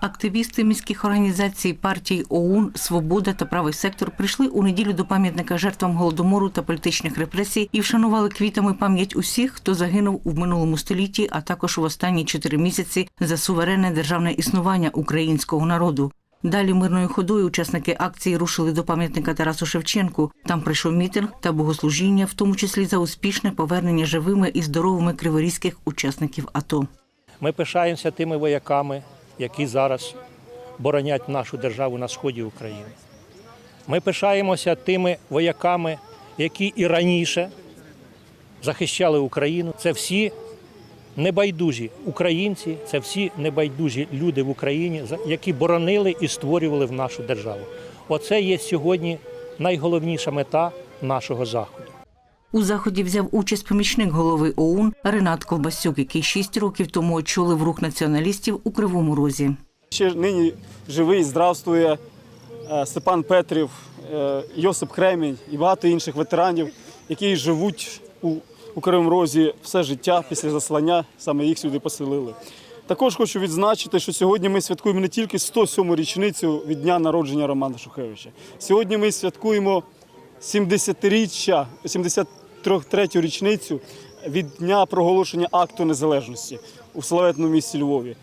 Активісти міських організацій партій ОУН, Свобода та Правий сектор прийшли у неділю до пам'ятника жертвам голодомору та політичних репресій і вшанували квітами пам'ять усіх, хто загинув у минулому столітті, а також в останні чотири місяці за суверенне державне існування українського народу. Далі мирною ходою учасники акції рушили до пам'ятника Тарасу Шевченку. Там пройшов мітинг та богослужіння, в тому числі за успішне повернення живими і здоровими криворізьких учасників АТО. Ми пишаємося тими вояками, які зараз боронять нашу державу на сході України. Ми пишаємося тими вояками, які і раніше захищали Україну. Це всі небайдужі українці, це всі небайдужі люди в Україні, які боронили і створювали в нашу державу. Оце є сьогодні найголовніша мета нашого заходу. У заході взяв участь помічник голови ОУН Ренат Ковбасюк, який шість років тому очолив рух націоналістів у Кривому Розі. Ще нині живий, здравствує е, Степан Петрів, е, Йосип Кремінь і багато інших ветеранів, які живуть у, у Кривому Розі все життя після заслання, саме їх сюди поселили. Також хочу відзначити, що сьогодні ми святкуємо не тільки 107-му річницю від дня народження Романа Шухевича. Сьогодні ми святкуємо 70-річчя, 73-ю річницю від дня проголошення акту незалежності у славетному місті Львові.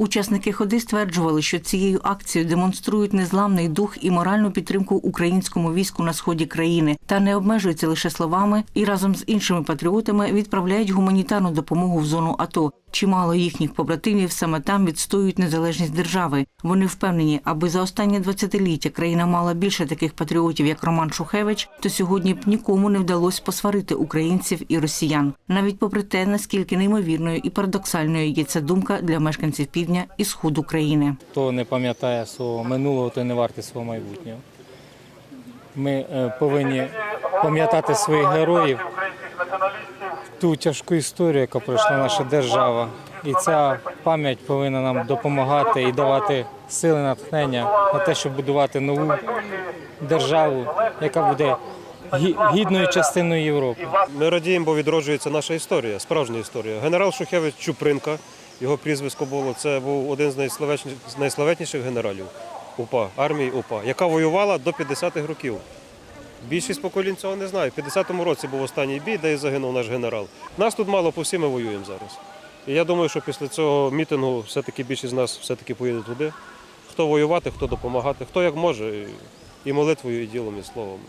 Учасники ходи стверджували, що цією акцією демонструють незламний дух і моральну підтримку українському війську на сході країни та не обмежуються лише словами і разом з іншими патріотами відправляють гуманітарну допомогу в зону АТО. Чимало їхніх побратимів саме там відстоюють незалежність держави. Вони впевнені, аби за останнє 20-ліття країна мала більше таких патріотів, як Роман Шухевич, то сьогодні б нікому не вдалося посварити українців і росіян, навіть попри те, наскільки неймовірною і парадоксальною є ця думка для мешканців півдня і сходу країни. Хто не пам'ятає свого минулого, той не вартий свого майбутнього. Ми е, повинні пам'ятати своїх героїв, ту тяжку історію, яка пройшла наша держава. І ця пам'ять повинна нам допомагати і давати сили натхнення на те, щоб будувати нову державу, яка буде гідною частиною Європи. Ми радіємо, бо відроджується наша історія, справжня історія. Генерал Шухевич Чупринка, його прізвисько було, це був один з найславетніших, генералів УПА, армії УПА, яка воювала до 50-х років. Більшість поколінь цього не знає. В 50-му році був останній бій, де і загинув наш генерал. Нас тут мало по всі ми воюємо зараз. І я думаю, що після цього мітингу все-таки більшість з нас все-таки поїде туди. Хто воювати, хто допомагати, хто як може, і молитвою, і ділом, і словом.